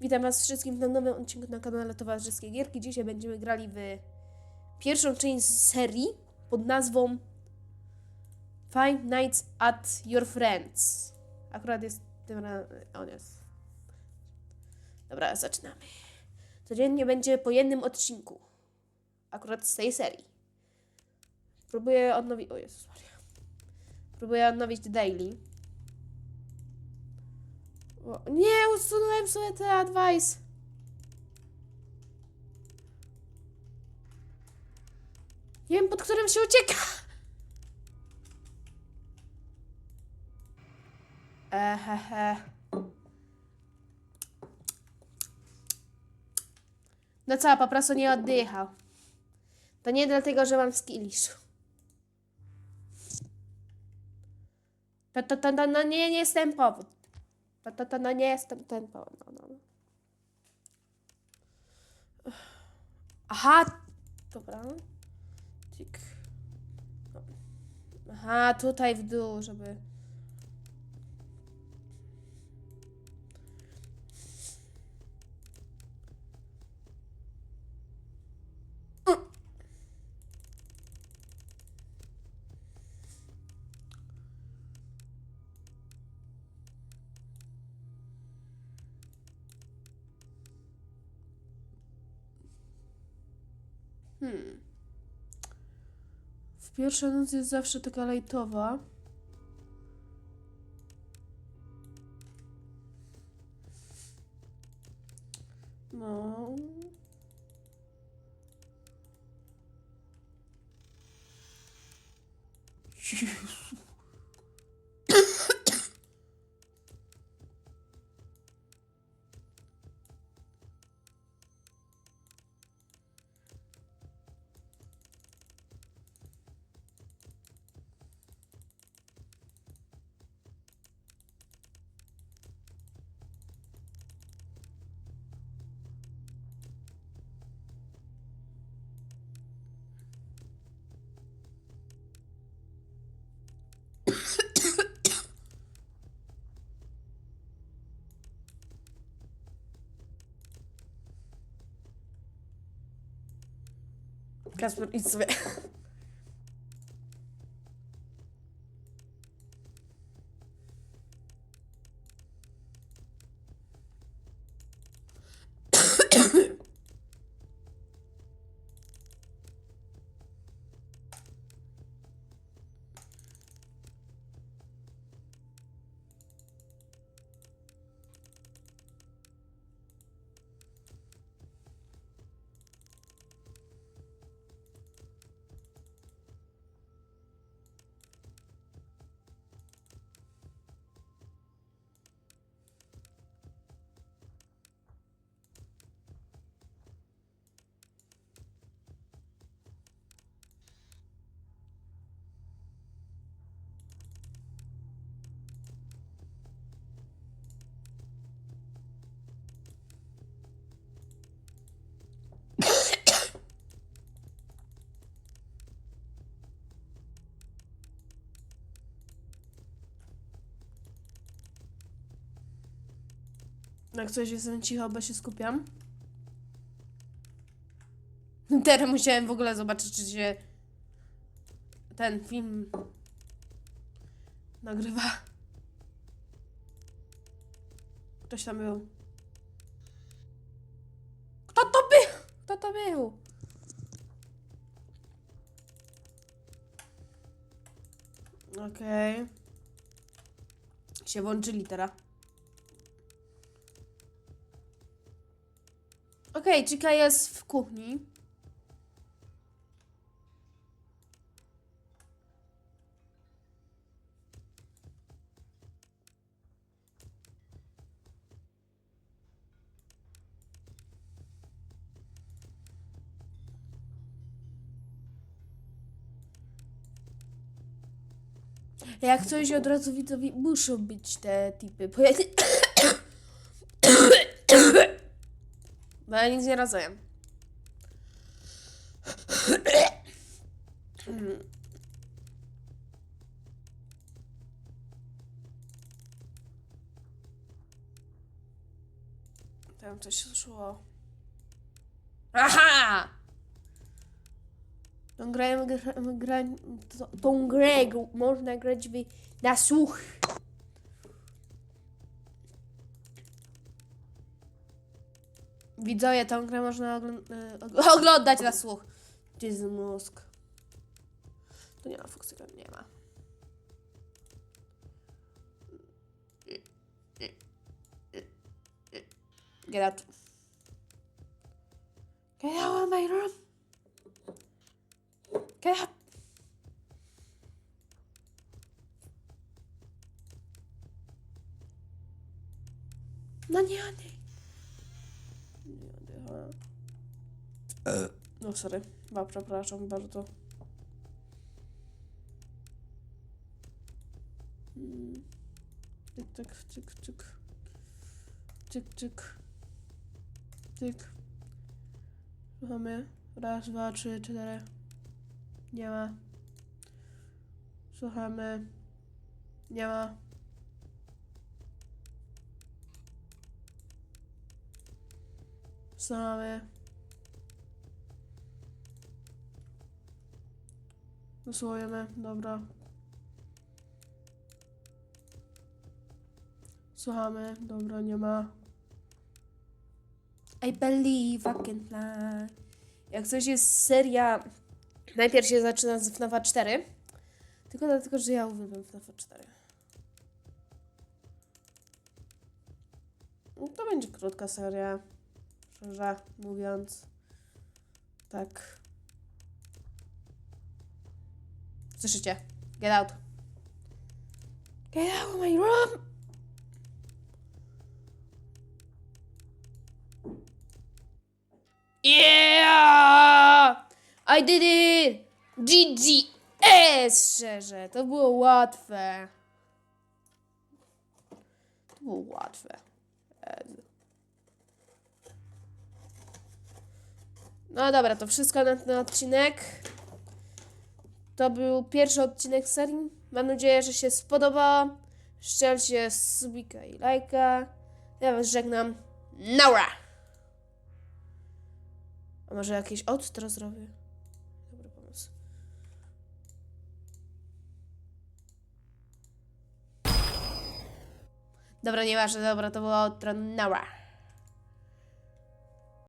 Witam Was wszystkim na nowym odcinku na kanale Towarzyskie Gierki. Dzisiaj będziemy grali w pierwszą część serii pod nazwą Five Nights at Your Friends. Akurat jest tym razem. On jest. Dobra, zaczynamy. Codziennie będzie po jednym odcinku. Akurat z tej serii. Próbuję odnowić. O Jezus Maria. Próbuję odnowić daily. Nie, usunąłem sobie te advice. Nie wiem, pod którym się ucieka. Ehehe. No co, po prostu nie oddychał. To nie dlatego, że mam skillish. To, to, to, to no nie, nie jest ten powód. To, to, to no nie jest ten. No, no. no. Aha, dobra. No. Aha, tutaj w dół, żeby... Hmm. W pierwszej nocy jest zawsze taka lajtowa. No. Kasper, idź sobie. Jak coś jestem cicho, bo się skupiam. Teraz musiałem w ogóle zobaczyć, czy się ten film nagrywa. Ktoś tam był. Kto to był? Kto to był? Okej. Się włączyli teraz. Okej, Chica jest w kuchni. Jak coś od razu widzowie muszą być te typy. Bo ja nie... Bo ja nic nie rozumiem. Tam coś szło. Aha! Tą grę, gra, to, tą grę gr- można grać na słuch. Widzowie, tą grę można ogl- y, og- oglądać na słuch. Gdzie jest mózg? Tu nie ma Foxyka, nie ma. Get out. Get out of my room. Get out. No nie. Nie No sorry. Ba, przepraszam bardzo. Mm. Tyk, tyk, tyk, tyk. Tyk, tyk. Tyk. Słuchamy. Raz, dwa, trzy, cztery. Nie ma. Słuchamy. Nie ma. Słuchamy. Wysłujemy, dobra. Słuchamy, dobra, nie ma. I believe I can fly. Jak coś jest seria, najpierw się zaczyna z FNAFa 4. Tylko dlatego, że ja uwielbiam FNAFa 4. No, to będzie krótka seria, szczerze mówiąc. Tak. Słyszycie? Get out. Get out of my room! Yeah! I did it! GGS! Szczerze, to było łatwe. To było łatwe. No dobra, to wszystko na ten odcinek. To był pierwszy odcinek serii. Mam nadzieję, że się spodobał. Szczelcie subika i lajka. Ja was żegnam. Nora! A może jakieś outro zrobię? Dobry pomysł. Dobra, nieważne, dobra, to było outro Nora.